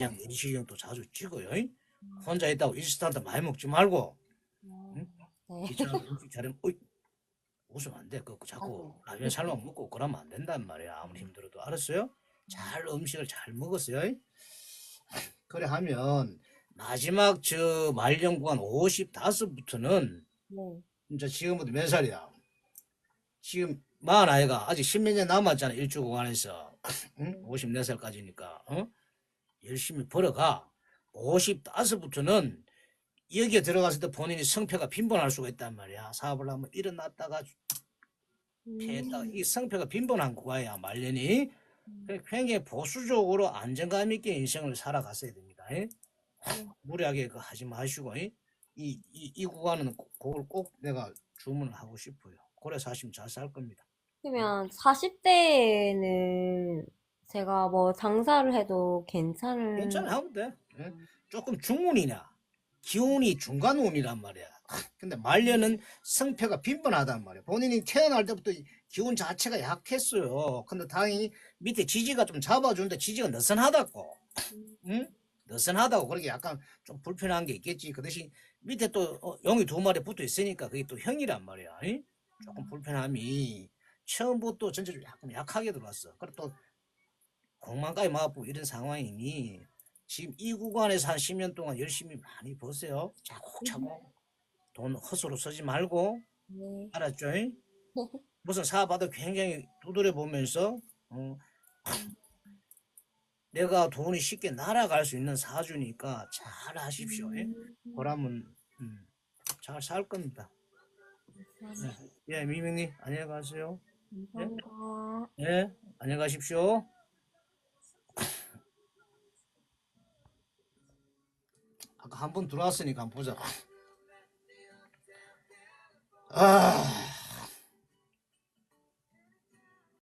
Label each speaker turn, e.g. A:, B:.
A: 그냥 일시경도 자주 찍어요. 혼자 있다고 일시한테 많이 먹지 말고
B: 네.
A: 귀찮아 음식 잘하면 어이 웃으면 안 돼. 그 자꾸 라면 살만 먹고 그러면 안 된단 말이야. 아무리 힘들어도 알았어요? 잘 음식을 잘 먹었어요. 그래 하면 마지막 저 말년 구간 55부터는
B: 네.
A: 진짜 지금부터 몇 살이야? 지금 마흔 아이가 아직 십몇 년 남았잖아 일주 구간에서 응? 54살까지니까 어? 열심히 벌어가 55부터는 여기에 들어갔을 때 본인이 성패가 빈번할 수가 있단 말이야 사업을 하면 일어났다가 패했다가 이 성패가 빈번한 구간이야 말년이 그래서 굉장히 보수적으로 안정감 있게 인생을 살아갔어야 됩니다 예? 무리하게 그 하지 마시고 예? 이, 이, 이 구간은 꼭- 그걸 꼭 내가 주문을 하고 싶어요. 그래서 하시면 잘 살 겁니다.
B: 그러면 40대에는 제가 뭐 장사를 해도 괜찮을
A: 괜찮아, 하면 돼. 예? 조금 중운이냐, 기운이 중간 운이란 말이야. 근데 말년은 성패가 빈번하단 말이야. 본인이 태어날 때부터 이 기운 자체가 약했어요. 근데 다행히 밑에 지지가 좀 잡아주는데 지지가 느슨하다고. 응? 느슨하다고 그렇게 약간 좀 불편한 게 있겠지. 그 대신 밑에 또 어, 용이 두 마리 붙어 있으니까 그게 또 형이란 말이야. 이? 조금 불편함이 처음부터 전체적으로 약간 약하게 들어왔어. 그리고 또 공만까지 맞고 이런 상황이니 지금 이 구간에서 한 10년 동안 열심히 많이 버세요. 차곡차곡 돈 헛으로 쓰지 말고
B: 네.
A: 알았죠? 무슨 사업하다 굉장히 두드려 보면서 어, 내가 돈이 쉽게 날아갈 수 있는 사주니까 잘 하십시오. 예? 보람은 음, 잘살 겁니다. 예, 미명님 안녕히 가세요.
B: 감사합니다.
A: 예, 안녕히 가십시오. 아까 한번 들어왔으니까 한번 보자. 아,